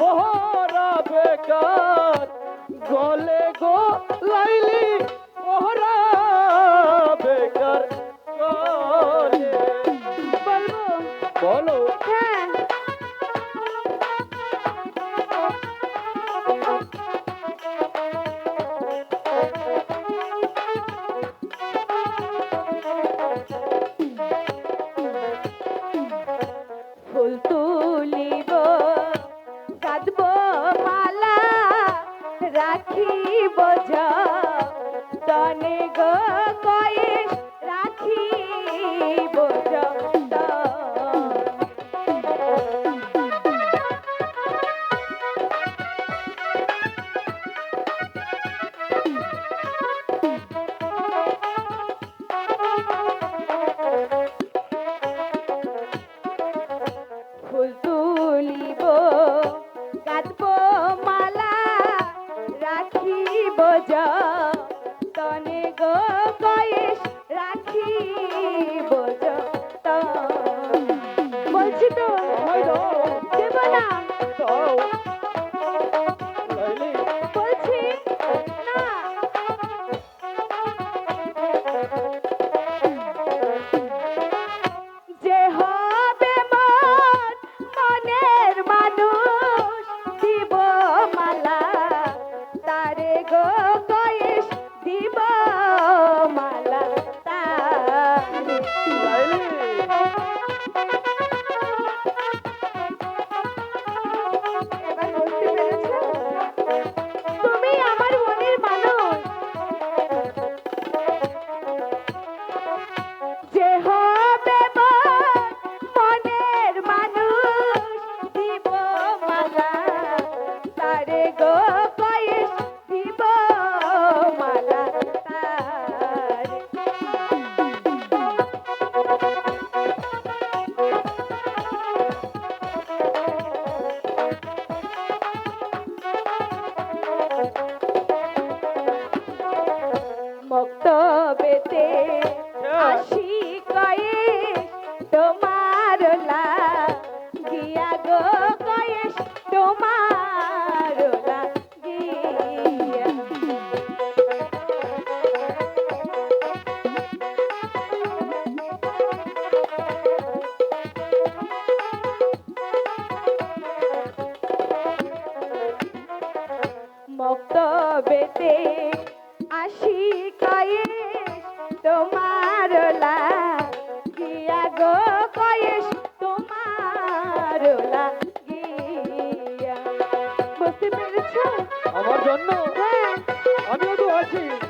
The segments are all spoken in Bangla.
ওহরা বেকার গলে গো লাইলি ওহরা বলো। হ্যাঁ। তোমার গিয়া গো কয়েস তোমার গিয়া। আমার জন্য? হ্যাঁ। আমিও তো আছি।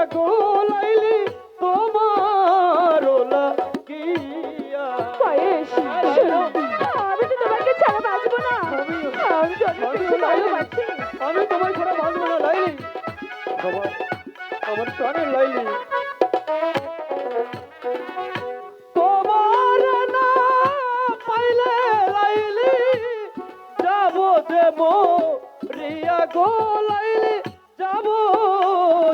গিয়া তোমার ওলা আমি তো তোমাকে ছাড়া বাঁচবো না। আমি- আমি তোমার ছাড়া বাঁচবো না লাইলি। আমার আমার প্রাণের লাইলি। তোমার না পাইলে লাইলি যাব দেব রিয়া গো লাইলি যাব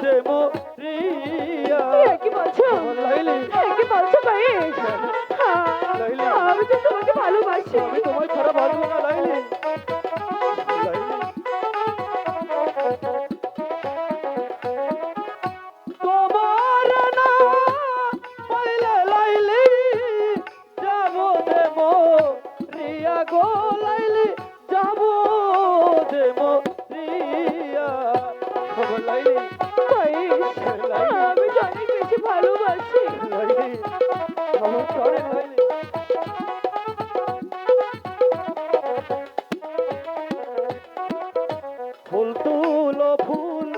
দেব কি বলছো লাইলি এ কি বলছো ফুল তুলো ফুল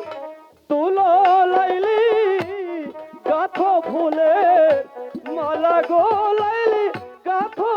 তুলো লাইলি গাথো ফুলে মালা গো লাইলি গাথো